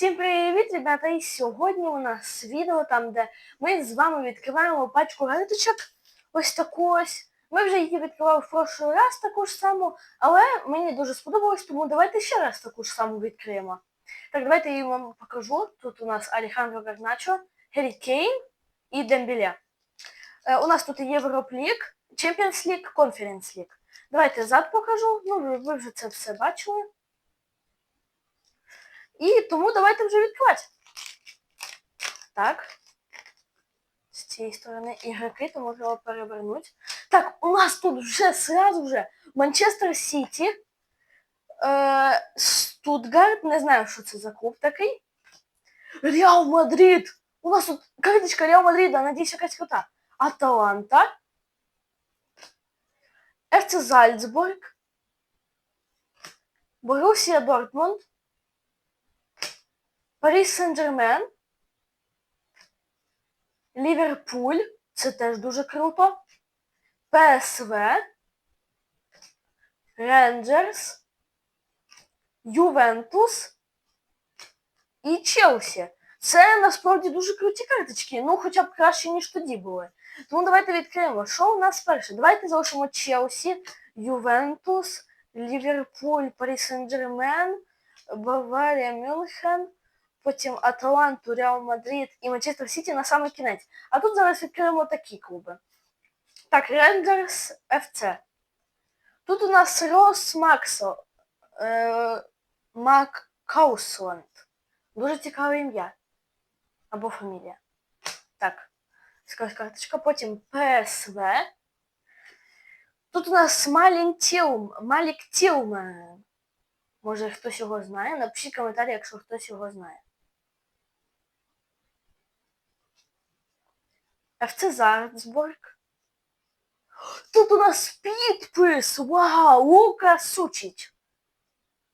Всім привіт, ребята! І сьогодні у нас відео там, де ми з вами відкриваємо пачку галиточок. Ось таку ось. Ми вже її відкривали в прошлий раз таку ж саму, але мені дуже сподобалось, тому давайте ще раз таку ж саму відкриємо. Так, давайте я вам покажу. Тут у нас Алехандро Гарначо, Геррі Кейн і Дембіле. Е, у нас тут Європ Ліг, Champions League, Conference League. Давайте зад покажу. Ну, ви вже це все бачили. І тому давайте вже відкривати. Так. З цієї сторони ігроки, тому треба перевернути. Так, у нас тут вже сразу вже Манчестер Сіті. Е, Стутгарт, не знаю, що це за клуб такий. Реал Мадрид. У нас тут карточка Реал Мадрида, надіюсь, якась крута. Аталанта. ФЦ Зальцбург. Борусія Дортмунд. Паріс Сен-Джермен. Ліверпуль. Це теж дуже круто. ПСВ. Рейнджерс. Ювентус. І Челсі. Це насправді дуже круті карточки. Ну, хоча б краще, ніж тоді були. Тому давайте відкриємо. Що у нас перше? Давайте залишимо Челсі, Ювентус, Ліверпуль, Паріс Сен-Джермен, Баварія, Мюнхен потім Аталанту, Реал Мадрид і Манчестер Сіті на самий кінець. А тут зараз відкриємо такі клуби. Так, Рейнджерс ФЦ. Тут у нас Рос Максо, е, Мак Каусленд. Дуже цікаве ім'я. Або фамілія. Так, скажу карточка. Потім ПСВ. Тут у нас Малін Тілм, Малік Тілмен. Може хтось його знає? Напишіть коментарі, якщо хтось його знає. ФЦ Зальцбург. Тут у нас підпис! Вау! Лука Сучич!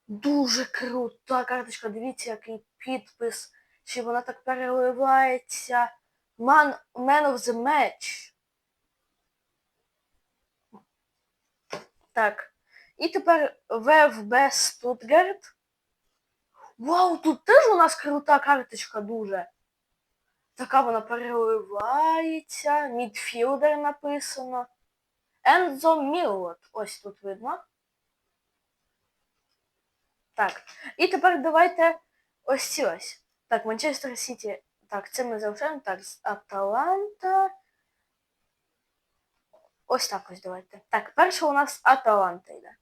Дуже крута карточка. Дивіться, який підпис. Чи вона так переливається. Man, Man of the Match. Так. І тепер ВФБ Стутгарт. Вау, тут теж у нас крута карточка дуже. Така вона переливається. Мідфілдер написано. Ензо Міллот. Ось тут видно. Так. І тепер давайте ось ці ось. Так, Манчестер Сіті. Так, це ми залишаємо. Так, з Аталанта. Ось так ось давайте. Так, перше у нас Аталанта йде.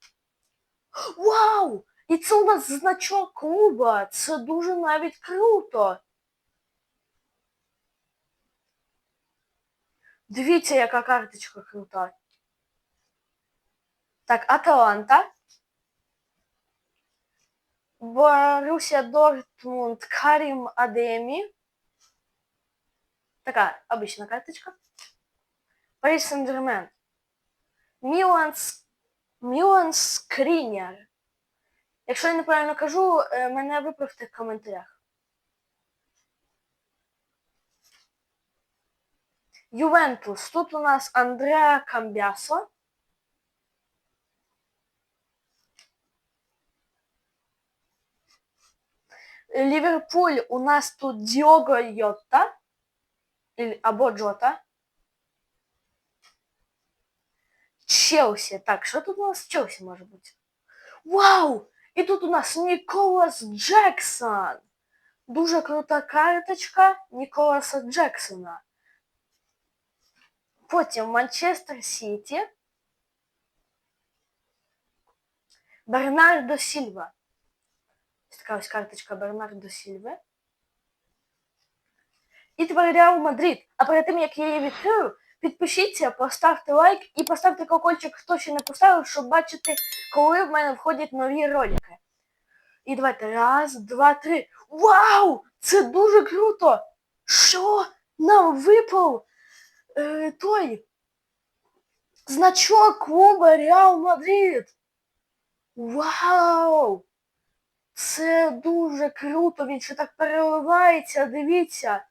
Вау! І це у нас значок клуба. Це дуже навіть круто. Дивіться, яка карточка крута. Так, Аталанта. Борусsia Дортмунд Карім Адемі. Така обична карточка. Париж Сен-Жермен. Мілан Мілан. Якщо я неправильно кажу, е, мене виправте в коментарях. Ювентус. Тут у нас Андреа Камбясо. Ліверпуль у нас тут Діого Йотта. Іль- Або Джота. Челсі. Так, що тут у нас з Челсі може бути? Вау! І тут у нас Ніколас Джексон. Дуже крута карточка Ніколаса Джексона. Потім Манчестер Сіті. Бернардо Сільва. Ось така ось карточка Бернардо Сільви. І тепер Реал Мадрид. А перед тим, як я її відкрию, підпишіться, поставте лайк і поставте колокольчик, хто ще не поставив, щоб бачити, коли в мене входять нові ролики. І давайте. Раз, два, три. Вау! Це дуже круто! Що? Нам випав е, той значок клуба Реал Мадрид. Вау! Це дуже круто, він ще так переливається, дивіться.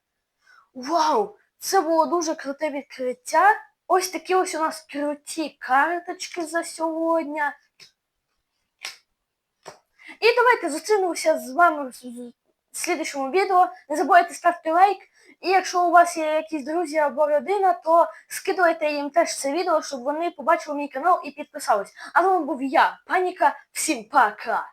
Вау! Це було дуже круте відкриття. Ось такі ось у нас круті карточки за сьогодні. І давайте зустрінемося з вами в- слідчому відео. Не забувайте ставити лайк. І якщо у вас є якісь друзі або родина, то скидуйте їм теж це відео, щоб вони побачили мій канал і підписались. А з вами був я, Паніка. Всім пока!